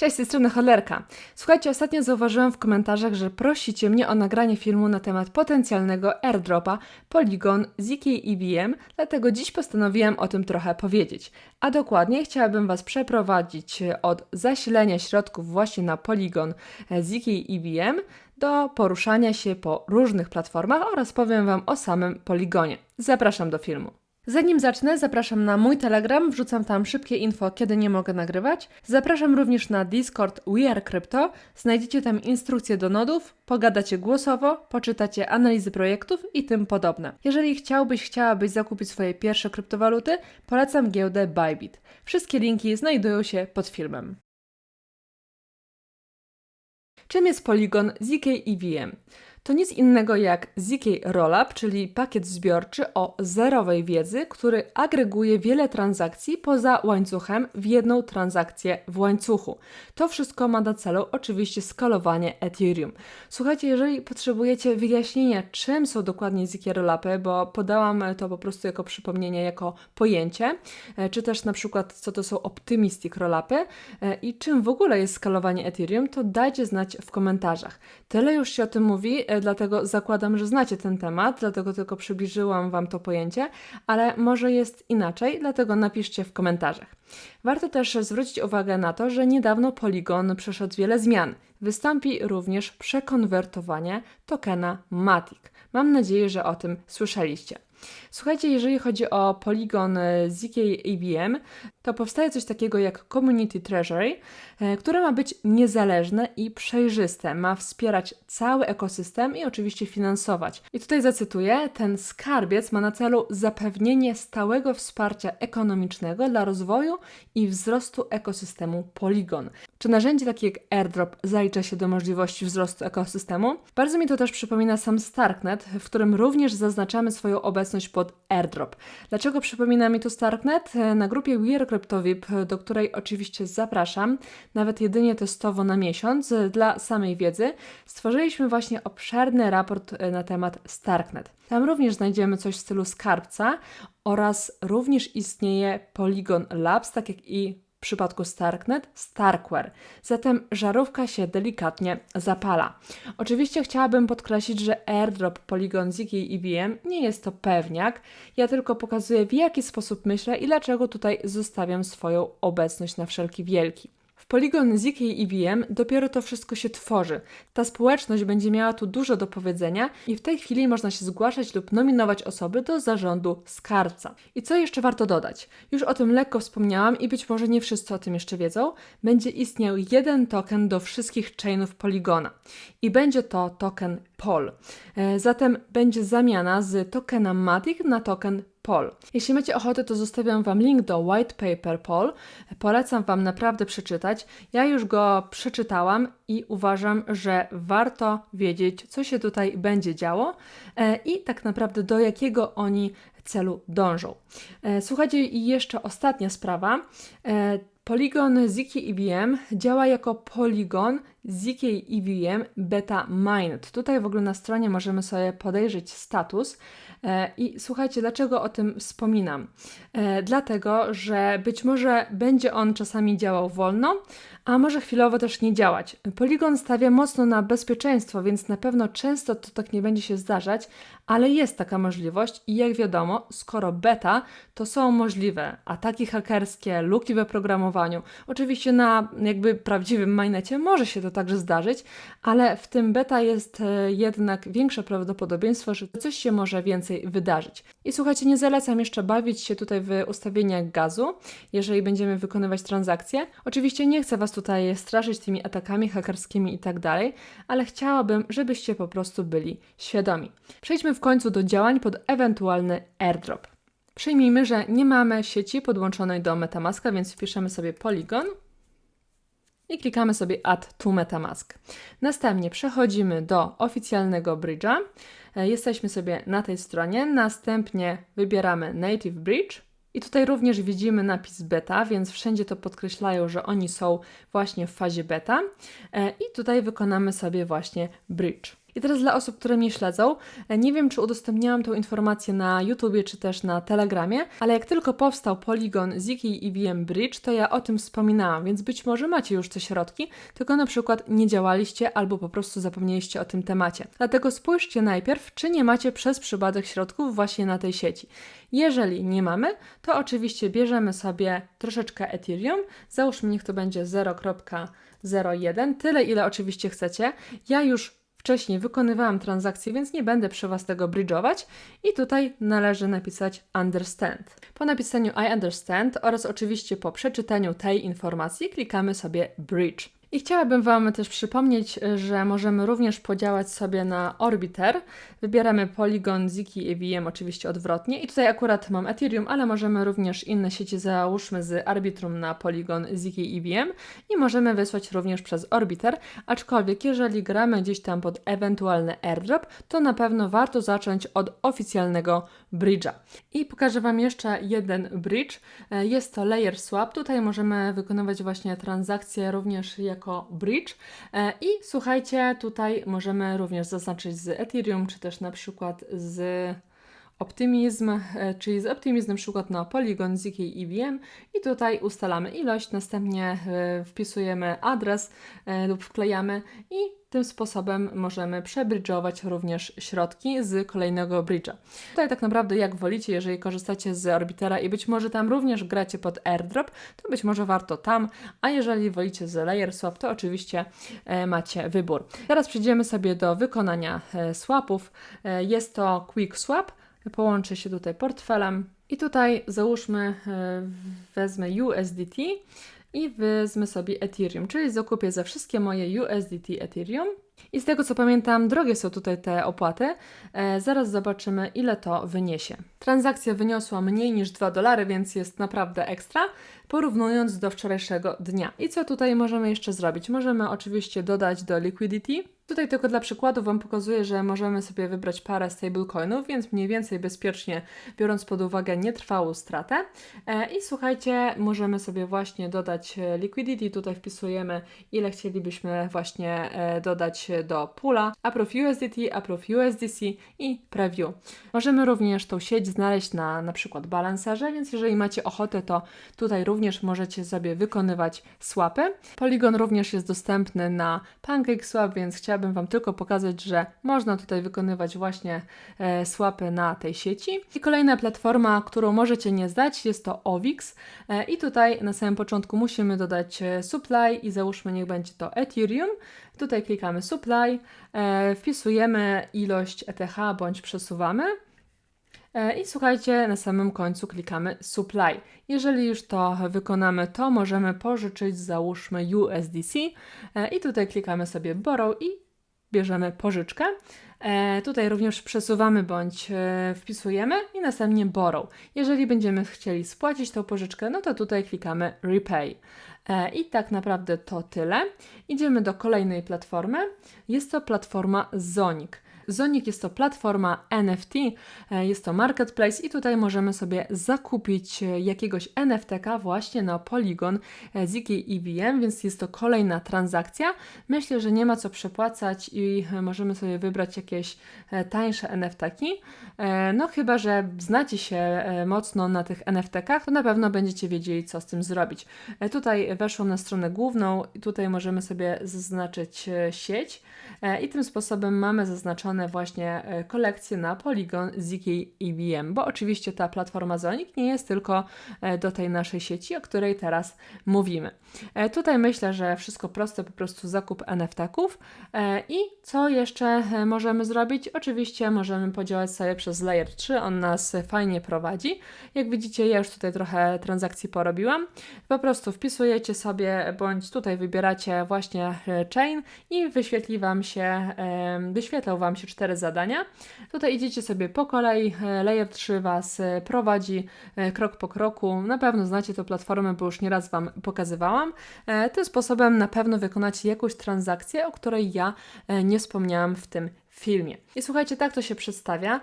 Cześć, z tej strony Cholerka. Słuchajcie, ostatnio zauważyłam w komentarzach, że prosicie mnie o nagranie filmu na temat potencjalnego airdropa Polygon ZK EVM, dlatego dziś postanowiłam o tym trochę powiedzieć. A dokładnie chciałabym Was przeprowadzić od zasilenia środków właśnie na Polygon ZK EVM do poruszania się po różnych platformach oraz powiem Wam o samym Polygonie. Zapraszam do filmu. Zanim zacznę, zapraszam na mój Telegram, wrzucam tam szybkie info, kiedy nie mogę nagrywać. Zapraszam również na Discord We Are Crypto. Znajdziecie tam instrukcje do nodów, pogadacie głosowo, poczytacie analizy projektów i tym podobne. Jeżeli chciałbyś, chciałabyś zakupić swoje pierwsze kryptowaluty, polecam giełdę Bybit. Wszystkie linki znajdują się pod filmem. Czym jest Polygon ZK EVM? To nic innego jak ZK Rollup, czyli pakiet zbiorczy o zerowej wiedzy, który agreguje wiele transakcji poza łańcuchem w jedną transakcję w łańcuchu. To wszystko ma na celu oczywiście skalowanie Ethereum. Słuchajcie, jeżeli potrzebujecie wyjaśnienia, czym są dokładnie ZK Rollupy, bo podałam to po prostu jako przypomnienie, jako pojęcie, e, czy też na przykład co to są Optimistic Rollupy e, i czym w ogóle jest skalowanie Ethereum, to dajcie znać w komentarzach. Tyle już się o tym mówi, e, dlatego zakładam, że znacie ten temat, dlatego tylko przybliżyłam Wam to pojęcie, ale może jest inaczej, dlatego napiszcie w komentarzach. Warto też zwrócić uwagę na to, że niedawno Polygon przeszedł wiele zmian. Wystąpi również przekonwertowanie tokena Matic. Mam nadzieję, że o tym słyszeliście. Słuchajcie, jeżeli chodzi o Polygon ZK EVM, to powstaje coś takiego jak Community Treasury, e, które ma być niezależne i przejrzyste, ma wspierać cały ekosystem i oczywiście finansować. I tutaj zacytuję: Ten skarbiec ma na celu zapewnienie stałego wsparcia ekonomicznego dla rozwoju i wzrostu ekosystemu Polygon. Czy narzędzie takie jak airdrop zalicza się do możliwości wzrostu ekosystemu? Bardzo mi to też przypomina sam Starknet, w którym również zaznaczamy swoją obecność pod airdrop. Dlaczego przypomina mi tu Starknet? E, na grupie Weird CryptoVip, do której oczywiście zapraszam, nawet jedynie testowo na miesiąc, dla samej wiedzy, stworzyliśmy właśnie obszerny raport e, na temat Starknet. Tam również znajdziemy coś w stylu skarbca oraz również istnieje Polygon Labs, tak jak i w przypadku Starknet Starkware. Zatem żarówka się delikatnie zapala. Oczywiście chciałabym podkreślić, że airdrop Polygon ZK EVM nie jest to pewniak. Ja tylko pokazuję w jaki sposób myślę i dlaczego tutaj zostawiam swoją obecność na wszelki wielki. Polygon ZK i EVM dopiero to wszystko się tworzy. Ta społeczność będzie miała tu dużo do powiedzenia i w tej chwili można się zgłaszać lub nominować osoby do zarządu skarbca. I co jeszcze warto dodać? Już o tym lekko wspomniałam i być może nie wszyscy o tym jeszcze wiedzą. Będzie istniał jeden token do wszystkich chainów Polygona i będzie to token POL. E, zatem będzie zamiana z tokena Matic na token Jeśli macie ochotę, to zostawiam Wam link do white paper POL. Polecam Wam naprawdę przeczytać. Ja już go przeczytałam i uważam, że warto wiedzieć, co się tutaj będzie działo e, i tak naprawdę do jakiego oni celu dążą. E, słuchajcie, i jeszcze ostatnia sprawa. Polygon ZK EVM działa jako Polygon ZK EVM Beta Mined. Tutaj w ogóle na stronie możemy sobie podejrzeć status. E, I słuchajcie, dlaczego o tym wspominam? E, dlatego, że być może będzie on czasami działał wolno, a może chwilowo też nie działać. Polygon stawia mocno na bezpieczeństwo, więc na pewno często to tak nie będzie się zdarzać, ale jest taka możliwość i jak wiadomo, skoro beta, to są możliwe ataki hakerskie, luki w oprogramowaniu. Oczywiście na jakby prawdziwym mainnecie może się to także zdarzyć, ale w tym beta jest e, jednak większe prawdopodobieństwo, że coś się może więcej wydarzyć. I słuchajcie, nie zalecam jeszcze bawić się tutaj w ustawieniach gazu, jeżeli będziemy wykonywać transakcje. Oczywiście nie chcę Was tutaj straszyć tymi atakami hakerskimi i tak dalej, ale chciałabym, żebyście po prostu byli świadomi. Przejdźmy w końcu do działań pod ewentualny airdrop. Przyjmijmy, że nie mamy sieci podłączonej do Metamaska, więc wpiszemy sobie Polygon i klikamy sobie Add to Metamask. Następnie przechodzimy do oficjalnego bridge'a. E, jesteśmy sobie na tej stronie. Następnie wybieramy Native Bridge. I tutaj również widzimy napis beta, więc wszędzie to podkreślają, że oni są właśnie w fazie beta. E, I tutaj wykonamy sobie właśnie bridge. I teraz dla osób, które mnie śledzą, e, nie wiem, czy udostępniałam tą informację na YouTubie, czy też na Telegramie, ale jak tylko powstał Polygon ZK EVM Bridge, to ja o tym wspominałam, więc być może macie już te środki, tylko na przykład nie działaliście albo po prostu zapomnieliście o tym temacie. Dlatego spójrzcie najpierw, czy nie macie przez przypadek środków właśnie na tej sieci. Jeżeli nie mamy, to oczywiście bierzemy sobie troszeczkę Ethereum, załóżmy niech to będzie 0.01, tyle ile oczywiście chcecie. Ja już wcześniej wykonywałam transakcję, więc nie będę przy Was tego bridge'ować i tutaj należy napisać understand. Po napisaniu I understand oraz oczywiście po przeczytaniu tej informacji klikamy sobie bridge. I chciałabym Wam też przypomnieć, że możemy również podziałać sobie na orbiter. Wybieramy Polygon, Ziki, EVM oczywiście odwrotnie. I tutaj akurat mam Ethereum, ale możemy również inne sieci załóżmy z Arbitrum na Polygon, Ziki, EVM i możemy wysłać również przez orbiter. Aczkolwiek jeżeli gramy gdzieś tam pod ewentualny airdrop, to na pewno warto zacząć od oficjalnego bridge'a. I pokażę Wam jeszcze jeden bridge. Jest to layer swap. Tutaj możemy wykonywać właśnie transakcje również jak jako bridge. E, I słuchajcie, tutaj możemy również zaznaczyć z Ethereum, czy też na przykład z Optymizm, e, czyli z Optymizm na przykład na Polygon, ZK i EVM i tutaj ustalamy ilość, następnie e, wpisujemy adres lub wklejamy i tym sposobem możemy przebridżować również środki z kolejnego bridge'a. Tutaj tak naprawdę jak wolicie, jeżeli korzystacie z Orbitera i być może tam również gracie pod airdrop, to być może warto tam, a jeżeli wolicie z Layer Swap, to oczywiście e, macie wybór. Teraz przejdziemy sobie do wykonania e, swapów. E, jest to Quick Swap. Połączę się tutaj portfelem i tutaj załóżmy, e, wezmę USDT i wezmę sobie Ethereum, czyli zakupię za wszystkie moje USDT Ethereum. I z tego co pamiętam, drogie są tutaj te opłaty. E, zaraz zobaczymy, ile to wyniesie. Transakcja wyniosła mniej niż 2 dolary, więc jest naprawdę ekstra, porównując do wczorajszego dnia. I co tutaj możemy jeszcze zrobić? Możemy oczywiście dodać do liquidity Tutaj tylko dla przykładu Wam pokazuję, że możemy sobie wybrać parę stablecoinów, więc mniej więcej bezpiecznie, biorąc pod uwagę nietrwałą stratę. E, I słuchajcie, możemy sobie właśnie dodać e, liquidity. Tutaj wpisujemy, ile chcielibyśmy właśnie e, dodać do pula. Approve USDT, approve USDC i preview. Możemy również tą sieć znaleźć na na przykład balancerze, więc jeżeli macie ochotę, to tutaj również możecie sobie wykonywać swapy. Polygon również jest dostępny na PancakeSwap, więc chciałabym chciałabym Wam tylko pokazać, że można tutaj wykonywać właśnie e, swapy na tej sieci. I kolejna platforma, którą możecie nie zdać, jest to OVIX. E, I tutaj na samym początku musimy dodać e, supply i załóżmy, niech będzie to Ethereum. Tutaj klikamy supply, e, wpisujemy ilość ETH bądź przesuwamy. E, I słuchajcie, na samym końcu klikamy Supply. Jeżeli już to wykonamy, to możemy pożyczyć, załóżmy USDC e, i tutaj klikamy sobie Borrow i bierzemy pożyczkę. Tutaj również przesuwamy bądź wpisujemy i następnie borrow. Jeżeli będziemy chcieli spłacić tą pożyczkę, no to tutaj klikamy repay. E, I tak naprawdę to tyle. Idziemy do kolejnej platformy. Jest to platforma Zonik. Zonik jest to platforma NFT, e, jest to marketplace i tutaj możemy sobie zakupić e, jakiegoś NFTK właśnie na Polygon e, ZK EVM, więc jest to kolejna transakcja. Myślę, że nie ma co przepłacać i możemy sobie wybrać jakieś tańsze NFTki. No chyba, że znacie się mocno na tych NFTkach, to na pewno będziecie wiedzieli, co z tym zrobić. Tutaj weszłam na stronę główną i tutaj możemy sobie zaznaczyć sieć i tym sposobem mamy zaznaczone właśnie e, kolekcje na Polygon, ZK i VM, bo oczywiście ta platforma Zonik nie jest tylko e, do tej naszej sieci, o której teraz mówimy. E, tutaj myślę, że wszystko proste, po prostu zakup NFT-ków i co jeszcze możemy zrobić? Oczywiście możemy podziałać sobie przez Layer 3, on nas fajnie prowadzi. Jak widzicie, ja już tutaj trochę transakcji porobiłam. Po prostu wpisujecie sobie, bądź tutaj wybieracie właśnie chain i wyświetli Wam się, wyświetlał Wam się cztery zadania. Tutaj idziecie sobie po kolei, e, Layer 3 Was e, prowadzi e, krok po kroku. Na pewno znacie tę platformę, bo już nieraz Wam pokazywałam. Tym sposobem na pewno wykonacie jakąś transakcję, o której ja nie wspomniałam w tym filmie. I słuchajcie, tak to się przedstawia.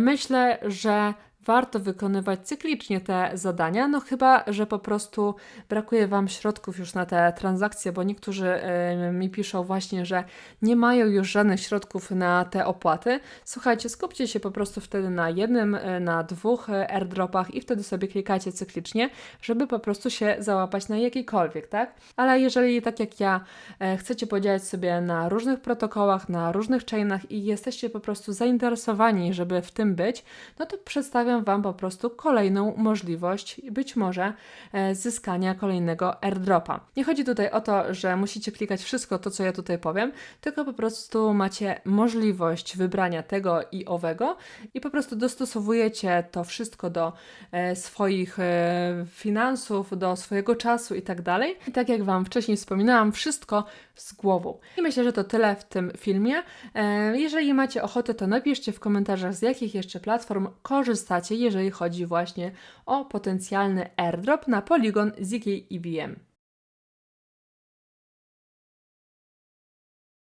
Myślę, że warto wykonywać cyklicznie te zadania, no chyba, że po prostu brakuje Wam środków już na te transakcje, bo niektórzy mi piszą właśnie, że nie mają już żadnych środków na te opłaty. Słuchajcie, skupcie się po prostu wtedy na jednym, e, na dwóch e, airdropach i wtedy sobie klikacie cyklicznie, żeby po prostu się załapać na jakikolwiek, tak? Ale jeżeli tak jak ja e, chcecie podziałać sobie na różnych protokołach, na różnych chainach i jesteście po prostu zainteresowani, żeby w tym być, no to przedstawiam Wam po prostu kolejną możliwość być może e, zyskania kolejnego airdropa. Nie chodzi tutaj o to, że musicie klikać wszystko to, co ja tutaj powiem, tylko po prostu macie możliwość wybrania tego i owego i po prostu dostosowujecie to wszystko do e, swoich e, finansów, do swojego czasu i tak dalej. I tak jak Wam wcześniej wspominałam, wszystko z głową. I myślę, że to tyle w tym filmie. Jeżeli macie ochotę, to napiszcie w komentarzach, z jakich jeszcze platform korzystacie, jeżeli chodzi właśnie o potencjalny airdrop na Polygon ZK EVM.